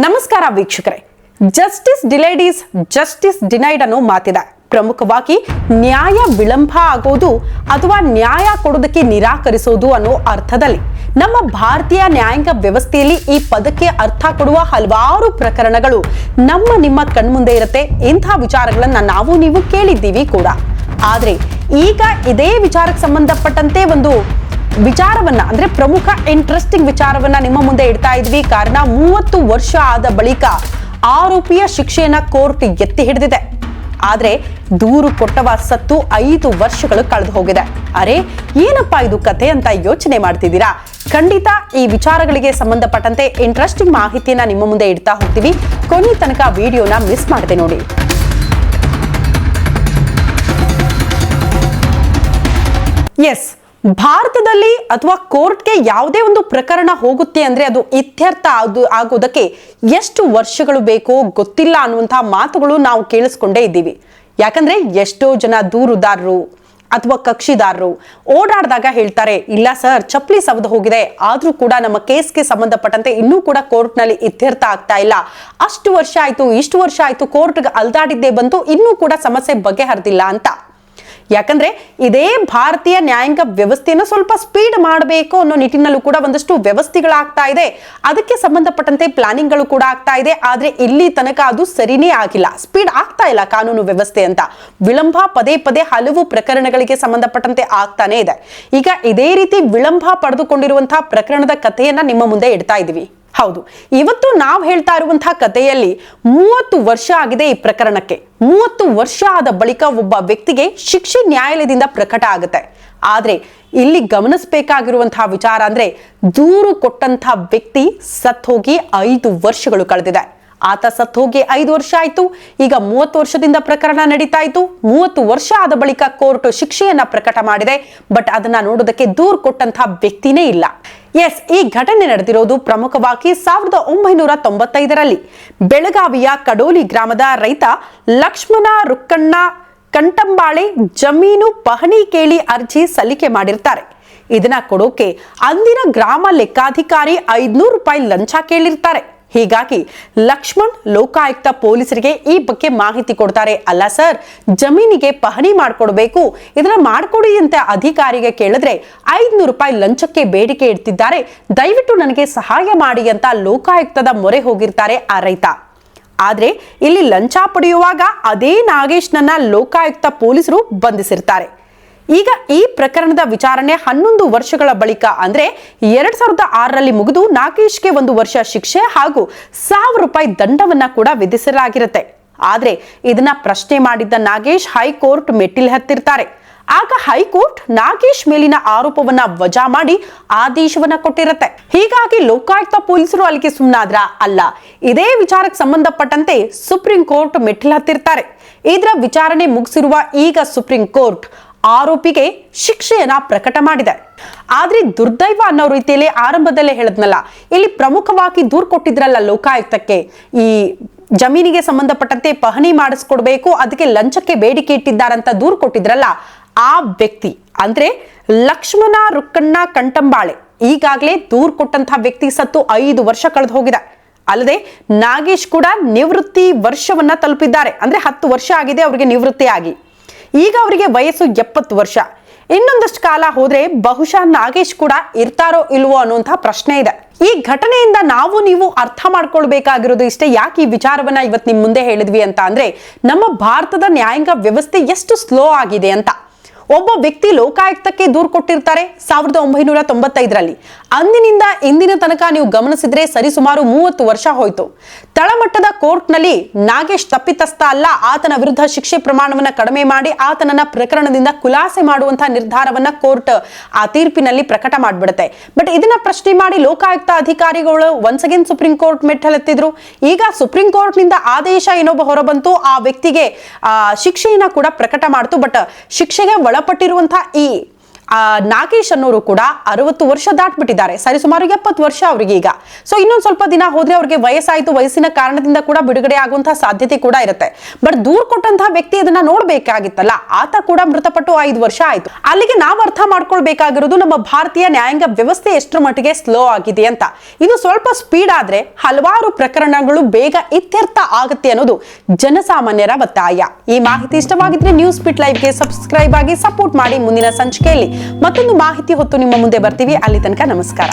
ನಮಸ್ಕಾರ ವೀಕ್ಷಕರೇ. Justice delayed is justice denied ಅನ್ನೋ ಮಾತಿದೆ. ಪ್ರಮುಖವಾಗಿ ನ್ಯಾಯ ವಿಳಂಬ ಆಗೋದು ಅಥವಾ ನ್ಯಾಯ ಕೊಡೋದಕ್ಕೆ ನಿರಾಕರಿಸೋದು ಅನ್ನೋ ಅರ್ಥದಲ್ಲಿ ನಮ್ಮ ಭಾರತೀಯ ನ್ಯಾಯಾಂಗ ವ್ಯವಸ್ಥೆಯಲ್ಲಿ ಈ ಪದಕ್ಕೆ ಅರ್ಥ ಕೊಡುವ ಹಲವಾರು ಪ್ರಕರಣಗಳು ನಮ್ಮ ನಿಮ್ಮ ಕಣ್ಮುಂದೆ ಇರುತ್ತೆ. ಇಂಥ ವಿಚಾರಗಳನ್ನ ನಾವು ನೀವು ಕೇಳಿದ್ದೀವಿ ಕೂಡ. ಆದರೆ ಈಗ ಇದೇ ವಿಚಾರಕ್ಕೆ ಸಂಬಂಧಪಟ್ಟಂತೆ ಒಂದು ವಿಚಾರವನ್ನ, ಅಂದ್ರೆ ಪ್ರಮುಖ ಇಂಟ್ರೆಸ್ಟಿಂಗ್ ವಿಚಾರವನ್ನ ನಿಮ್ಮ ಮುಂದೆ ಇಡ್ತಾ ಇದ್ವಿ. ಕಾರಣ ಮೂವತ್ತು ವರ್ಷ ಆದ ಬಳಿಕ ಆರೋಪಿಯ ಶಿಕ್ಷೆಯನ್ನ ಕೋರ್ಟ್ ಎತ್ತಿ ಹಿಡಿದಿದೆ. ಆದ್ರೆ ದೂರು ಕೊಟ್ಟವ ಸತ್ತು ಐದು ವರ್ಷಗಳು ಕಳೆದು ಹೋಗಿದೆ. ಅರೆ, ಏನಪ್ಪಾ ಇದು ಕತೆ ಅಂತ ಯೋಚನೆ ಮಾಡ್ತಿದ್ದೀರಾ? ಖಂಡಿತ ಈ ವಿಚಾರಗಳಿಗೆ ಸಂಬಂಧಪಟ್ಟಂತೆ ಇಂಟ್ರೆಸ್ಟಿಂಗ್ ಮಾಹಿತಿಯನ್ನ ನಿಮ್ಮ ಮುಂದೆ ಇಡ್ತಾ ಹೋಗ್ತೀವಿ. ಕೊನೆ ತನಕ ವಿಡಿಯೋನ ಮಿಸ್ ಮಾಡದೆ ನೋಡಿ. ಎಸ್ ಭಾರತದಲ್ಲಿ ಅಥವಾ ಕೋರ್ಟ್ಗೆ ಯಾವುದೇ ಒಂದು ಪ್ರಕರಣ ಹೋಗುತ್ತೆ ಅಂದ್ರೆ ಅದು ಇತ್ಯರ್ಥ ಅದು ಆಗೋದಕ್ಕೆ ಎಷ್ಟು ವರ್ಷಗಳು ಬೇಕೋ, ಗೊತ್ತಿಲ್ಲ ಅನ್ನುವಂತಹ ಮಾತುಗಳು ನಾವು ಕೇಳಿಸ್ಕೊಂಡೇ ಇದ್ದೀವಿ. ಯಾಕಂದ್ರೆ ಎಷ್ಟೋ ಜನ ದೂರುದಾರರು ಅಥವಾ ಕಕ್ಷಿದಾರರು ಓಡಾಡಿದಾಗ ಹೇಳ್ತಾರೆ, ಇಲ್ಲ ಸರ್, ಚಪ್ಪಲಿ ಸವದು ಹೋಗಿದೆ, ಆದ್ರೂ ಕೂಡ ನಮ್ಮ ಕೇಸ್ಗೆ ಸಂಬಂಧಪಟ್ಟಂತೆ ಇನ್ನೂ ಕೂಡ ಕೋರ್ಟ್ನಲ್ಲಿ ಇತ್ಯರ್ಥ ಆಗ್ತಾ ಇಲ್ಲ. ಅಷ್ಟು ವರ್ಷ ಆಯ್ತು, ಇಷ್ಟು ವರ್ಷ ಆಯ್ತು, ಕೋರ್ಟ್ಗೆ ಅಲ್ದಾಡಿದ್ದೇ ಬಂತು, ಇನ್ನೂ ಕೂಡ ಸಮಸ್ಯೆ ಬಗೆಹರಿದಿಲ್ಲ ಅಂತ. ಯಾಕಂದ್ರೆ ಇದೇ ಭಾರತೀಯ ನ್ಯಾಯಾಂಗ ವ್ಯವಸ್ಥೆಯನ್ನು ಸ್ವಲ್ಪ ಸ್ಪೀಡ್ ಮಾಡಬೇಕು ಅನ್ನೋ ನಿಟ್ಟಿನಲ್ಲೂ ಕೂಡ ಒಂದಷ್ಟು ವ್ಯವಸ್ಥೆಗಳಾಗ್ತಾ ಇದೆ. ಅದಕ್ಕೆ ಸಂಬಂಧಪಟ್ಟಂತೆ ಪ್ಲಾನಿಂಗ್ಗಳು ಕೂಡ ಆಗ್ತಾ ಇದೆ. ಆದರೆ ಇಲ್ಲಿ ತನಕ ಅದು ಸರಿನೇ ಆಗಿಲ್ಲ. ಸ್ಪೀಡ್ ಆಗ್ತಾ ಇಲ್ಲ ಕಾನೂನು ವ್ಯವಸ್ಥೆ ಅಂತ. ವಿಳಂಬ ಪದೇ ಪದೇ ಹಲವು ಪ್ರಕರಣಗಳಿಗೆ ಸಂಬಂಧಪಟ್ಟಂತೆ ಆಗ್ತಾನೆ ಇದೆ. ಈಗ ಇದೇ ರೀತಿ ವಿಳಂಬ ಪಡೆದುಕೊಂಡಿರುವಂತಹ ಪ್ರಕರಣದ ಕಥೆಯನ್ನ ನಿಮ್ಮ ಮುಂದೆ ಇಡ್ತಾ ಇದೀವಿ ಹೌದು. ಇವತ್ತು ನಾವು ಹೇಳ್ತಾ ಇರುವಂತಹ ಕಥೆಯಲ್ಲಿ ಮೂವತ್ತು ವರ್ಷ ಆಗಿದೆ ಈ ಪ್ರಕರಣಕ್ಕೆ. ಮೂವತ್ತು ವರ್ಷ ಆದ ಬಳಿಕ ಒಬ್ಬ ವ್ಯಕ್ತಿಗೆ ಶಿಕ್ಷೆ ನ್ಯಾಯಾಲಯದಿಂದ ಪ್ರಕಟ ಆಗುತ್ತೆ. ಆದರೆ ಇಲ್ಲಿ ಗಮನಿಸಬೇಕಾಗಿರುವಂತಹ ವಿಚಾರ ಅಂದ್ರೆ ದೂರು ಕೊಟ್ಟಂತಹ ವ್ಯಕ್ತಿ ಸತ್ ಹೋಗಿ ಐದು ವರ್ಷಗಳು ಕಳೆದಿದೆ. ಆತ ಸತ್ತು ಹೋಗಿ ಐದು ವರ್ಷ ಆಯ್ತು. ಈಗ ಮೂವತ್ತು ವರ್ಷದಿಂದ ಪ್ರಕರಣ ನಡೀತಾ ಇತ್ತು. ಮೂವತ್ತು ವರ್ಷ ಆದ ಬಳಿಕ ಕೋರ್ಟ್ ಶಿಕ್ಷೆಯನ್ನ ಪ್ರಕಟ ಮಾಡಿದೆ. ಬಟ್ ಅದನ್ನ ನೋಡೋದಕ್ಕೆ ದೂರು ಕೊಟ್ಟಂತಹ ವ್ಯಕ್ತಿನೇ ಇಲ್ಲ. ಎಸ್, ಈ ಘಟನೆ ನಡೆದಿರೋದು ಪ್ರಮುಖವಾಗಿ ಸಾವಿರದ ಒಂಬೈನೂರ ತೊಂಬತ್ತೈದರಲ್ಲಿ. ಬೆಳಗಾವಿಯ ಕಡೋಲಿ ಗ್ರಾಮದ ರೈತ ಲಕ್ಷ್ಮಣ ರುಕ್ಕಣ್ಣ ಕಂಟಂಬಾಳೆ ಜಮೀನು ಪಹಣಿ ಕೇಳಿ ಅರ್ಜಿ ಸಲ್ಲಿಕೆ ಮಾಡಿರ್ತಾರೆ. ಇದನ್ನ ಕೊಡೋಕೆ ಅಂದಿನ ಗ್ರಾಮ ಲೆಕ್ಕಾಧಿಕಾರಿ ಐದ್ನೂರು ರೂಪಾಯಿ ಲಂಚ ಕೇಳಿರ್ತಾರೆ. ಹೀಗಾಗಿ ಲಕ್ಷ್ಮಣ್ ಲೋಕಾಯುಕ್ತ ಪೊಲೀಸರಿಗೆ ಈ ಬಗ್ಗೆ ಮಾಹಿತಿ ಕೊಡ್ತಾರೆ. ಅಲ್ಲ ಸರ್, ಜಮೀನಿಗೆ ಪಹಣಿ ಮಾಡಿಕೊಡ್ಬೇಕು. ಇದನ್ನ ಮಾಡಿಕೊಡಿ ಅಂತ ಅಧಿಕಾರಿಗೆ ಕೇಳಿದ್ರೆ ಐದ್ನೂರು ರೂಪಾಯಿ ಲಂಚಕ್ಕೆ ಬೇಡಿಕೆ ಇಡ್ತಿದ್ದಾರೆ. ದಯವಿಟ್ಟು ನನಗೆ ಸಹಾಯ ಮಾಡಿ ಅಂತ ಲೋಕಾಯುಕ್ತದ ಮೊರೆ ಹೋಗಿರ್ತಾರೆ ಆ ರೈತ. ಆದ್ರೆ ಇಲ್ಲಿ ಲಂಚ ಪಡೆಯುವಾಗ ಅದೇ ನಾಗೇಶ್ನನ್ನ ಲೋಕಾಯುಕ್ತ ಪೊಲೀಸರು ಬಂಧಿಸಿರ್ತಾರೆ. ಈಗ ಈ ಪ್ರಕರಣದ ವಿಚಾರಣೆ ಹನ್ನೊಂದು ವರ್ಷಗಳ ಬಳಿಕ ಅಂದ್ರೆ ಎರಡ್ ಸಾವಿರದ ಆರರಲ್ಲಿ ಮುಗಿದು ನಾಗೇಶ್ಗೆ ಒಂದು ವರ್ಷ ಶಿಕ್ಷೆ ಹಾಗೂ ಸಾವಿರ ರೂಪಾಯಿ ದಂಡವನ್ನ ಕೂಡ ವಿಧಿಸಲಾಗಿರುತ್ತೆ. ಆದ್ರೆ ಇದನ್ನ ಪ್ರಶ್ನೆ ಮಾಡಿದ್ದ ನಾಗೇಶ್ ಹೈಕೋರ್ಟ್ ಮೆಟ್ಟಿಲ್ ಹತ್ತಿರ್ತಾರೆ. ಆಗ ಹೈಕೋರ್ಟ್ ನಾಗೇಶ್ ಮೇಲಿನ ಆರೋಪವನ್ನ ವಜಾ ಮಾಡಿ ಆದೇಶವನ್ನ ಕೊಟ್ಟಿರುತ್ತೆ. ಹೀಗಾಗಿ ಲೋಕಾಯುಕ್ತ ಪೊಲೀಸರು ಅಲ್ಲಿಗೆ ಸುಮ್ಮನಾದ್ರ ಅಲ್ಲ. ಇದೇ ವಿಚಾರಕ್ಕೆ ಸಂಬಂಧಪಟ್ಟಂತೆ ಸುಪ್ರೀಂ ಕೋರ್ಟ್ ಮೆಟ್ಟಿಲ್ ಹತ್ತಿರ್ತಾರೆ. ಇದರ ವಿಚಾರಣೆ ಮುಗಿಸಿರುವ ಈಗ ಸುಪ್ರೀಂ ಕೋರ್ಟ್ ಆರೋಪಿಗೆ ಶಿಕ್ಷೆಯನ್ನ ಪ್ರಕಟ ಮಾಡಿದೆ. ಆದ್ರೆ ದುರ್ದೈವ ಅನ್ನೋ ರೀತಿಯಲ್ಲಿ ಆರಂಭದಲ್ಲೇ ಹೇಳದ್ನಲ್ಲ, ಇಲ್ಲಿ ಪ್ರಮುಖವಾಗಿ ದೂರ್ ಕೊಟ್ಟಿದ್ರಲ್ಲ ಲೋಕಾಯುಕ್ತಕ್ಕೆ. ಈ ಜಮೀನಿಗೆ ಸಂಬಂಧಪಟ್ಟಂತೆ ಪಹಣಿ ಮಾಡಿಸ್ಕೊಡ್ಬೇಕು, ಅದಕ್ಕೆ ಲಂಚಕ್ಕೆ ಬೇಡಿಕೆ ಇಟ್ಟಿದ್ದಾರಂತ ದೂರ್ ಕೊಟ್ಟಿದ್ರಲ್ಲ ಆ ವ್ಯಕ್ತಿ. ಅಂದ್ರೆ ಲಕ್ಷ್ಮಣ ರುಕ್ಕಣ್ಣ ಕಂಟಂಬಾಳೆ ಈಗಾಗಲೇ ದೂರ್ ಕೊಟ್ಟಂತಹ ವ್ಯಕ್ತಿ ಸತ್ತು ಐದು ವರ್ಷ ಕಳೆದು ಹೋಗಿದೆ. ಅಲ್ಲದೆ ನಾಗೇಶ್ ಕೂಡ ನಿವೃತ್ತಿ ವರ್ಷವನ್ನ ತಲುಪಿದ್ದಾರೆ. ಅಂದ್ರೆ ಹತ್ತು ವರ್ಷ ಆಗಿದೆ ಅವರಿಗೆ ನಿವೃತ್ತಿ ಆಗಿ ಈಗ ಅವರಿಗೆ ವಯಸ್ಸು ಎಪ್ಪತ್ತು ವರ್ಷ. ಇನ್ನೊಂದಷ್ಟು ಕಾಲ ಹೋದ್ರೆ ಬಹುಶಃ ನಾಗೇಶ್ ಕೂಡ ಇರ್ತಾರೋ ಇಲ್ವೋ ಅನ್ನುವಂತಹ ಪ್ರಶ್ನೆ ಇದೆ. ಈ ಘಟನೆಯಿಂದ ನಾವು ನೀವು ಅರ್ಥ ಮಾಡ್ಕೊಳ್ಬೇಕಾಗಿರೋದು ಇಷ್ಟೇ. ಯಾಕೆ ಈ ವಿಚಾರವನ್ನ ಇವತ್ತು ನಿಮ್ ಮುಂದೆ ಹೇಳಿದ್ವಿ ಅಂತ ಅಂದ್ರೆ, ನಮ್ಮ ಭಾರತದ ನ್ಯಾಯಾಂಗ ವ್ಯವಸ್ಥೆ ಎಷ್ಟು ಸ್ಲೋ ಆಗಿದೆ ಅಂತ. ಒಬ್ಬ ವ್ಯಕ್ತಿ ಲೋಕಾಯುಕ್ತಕ್ಕೆ ದೂರು ಕೊಟ್ಟಿರ್ತಾರೆ ಸಾವಿರದ ಒಂಬೈನೂರ ತೊಂಬತ್ತೈದರಲ್ಲಿ. ಅಂದಿನಿಂದ ಇಂದಿನ ತನಕ ನೀವು ಗಮನಿಸಿದ್ರೆ ಸರಿಸುಮಾರು ಮೂವತ್ತು ವರ್ಷ ಹೋಯಿತು. ತಳಮಟ್ಟದ ಕೋರ್ಟ್ನಲ್ಲಿ ನಾಗೇಶ್ ತಪ್ಪಿತಸ್ಥ ಅಲ್ಲ, ಆತನ ವಿರುದ್ಧ ಶಿಕ್ಷೆ ಪ್ರಮಾಣವನ್ನ ಕಡಿಮೆ ಮಾಡಿ ಆತನನ್ನ ಪ್ರಕರಣದಿಂದ ಖುಲಾಸೆ ಮಾಡುವಂತಹ ನಿರ್ಧಾರವನ್ನ ಕೋರ್ಟ್ ಆ ತೀರ್ಪಿನಲ್ಲಿ ಪ್ರಕಟ ಮಾಡಿಬಿಡುತ್ತೆ. ಬಟ್ ಇದನ್ನ ಪ್ರಶ್ನೆ ಮಾಡಿ ಲೋಕಾಯುಕ್ತ ಅಧಿಕಾರಿಗಳು ಒನ್ಸ್ ಅಗೇನ್ ಸುಪ್ರೀಂ ಕೋರ್ಟ್ ಮೆಟ್ಟಲೆತ್ತಿದ್ರು. ಈಗ ಸುಪ್ರೀಂ ಕೋರ್ಟ್ನಿಂದ ಆದೇಶ ಏನೊಬ್ಬ ಹೊರಬಂತು, ಆ ವ್ಯಕ್ತಿಗೆ ಶಿಕ್ಷೆಯನ್ನ ಕೂಡ ಪ್ರಕಟ ಮಾಡ್ತು. ಬಟ್ ಶಿಕ್ಷೆಗೆ ಒಳಪಟ್ಟಿರುವಂತಹ ಈ ನಾಗೇಶ್ ಅನ್ನೋರು ಕೂಡ ಅರವತ್ತು ವರ್ಷ ದಾಟ್ಬಿಟ್ಟಿದ್ದಾರೆ. ಸರಿ, ಸುಮಾರು ಎಪ್ಪತ್ತು ವರ್ಷ ಅವರಿಗೆ ಈಗ. ಸೊ ಇನ್ನೊಂದು ಸ್ವಲ್ಪ ದಿನ ಹೋದ್ರೆ ಅವ್ರಿಗೆ ವಯಸ್ಸಾಯ್ತು, ವಯಸ್ಸಿನ ಕಾರಣದಿಂದ ಕೂಡ ಬಿಡುಗಡೆ ಆಗುವಂತಹ ಸಾಧ್ಯತೆ ಕೂಡ ಇರುತ್ತೆ. ಬಟ್ ದೂರ್ ಕೊಟ್ಟಂತಹ ವ್ಯಕ್ತಿ ಅದನ್ನ ನೋಡ್ಬೇಕಾಗಿತ್ತಲ್ಲ, ಆತ ಕೂಡ ಮೃತಪಟ್ಟು ಐದು ವರ್ಷ ಆಯ್ತು. ಅಲ್ಲಿಗೆ ನಾವು ಅರ್ಥ ಮಾಡ್ಕೊಳ್ಬೇಕಾಗಿರೋದು ನಮ್ಮ ಭಾರತೀಯ ನ್ಯಾಯಾಂಗ ವ್ಯವಸ್ಥೆ ಎಷ್ಟರ ಮಟ್ಟಿಗೆ ಸ್ಲೋ ಆಗಿದೆ ಅಂತ. ಇದು ಸ್ವಲ್ಪ ಸ್ಪೀಡ್ ಆದ್ರೆ ಹಲವಾರು ಪ್ರಕರಣಗಳು ಬೇಗ ಇತ್ಯರ್ಥ ಆಗುತ್ತೆ ಅನ್ನೋದು ಜನಸಾಮಾನ್ಯರ ಒತ್ತಾಯ. ಈ ಮಾಹಿತಿ ಇಷ್ಟವಾಗಿದ್ರೆ ನ್ಯೂಸ್ ಬಿಟ್ ಲೈವ್ಗೆ ಸಬ್ಸ್ಕ್ರೈಬ್ ಆಗಿ ಸಪೋರ್ಟ್ ಮಾಡಿ ಮುಂದಿನ ಸಂಚಿಕೆಯಲ್ಲಿ. ಮತ್ತೊಂದು ಮಾಹಿತಿ ಹೊತ್ತು ನಿಮ್ಮ ಮುಂದೆ ಬರ್ತೀವಿ. ಅಲ್ಲಿ ತನಕ ನಮಸ್ಕಾರ.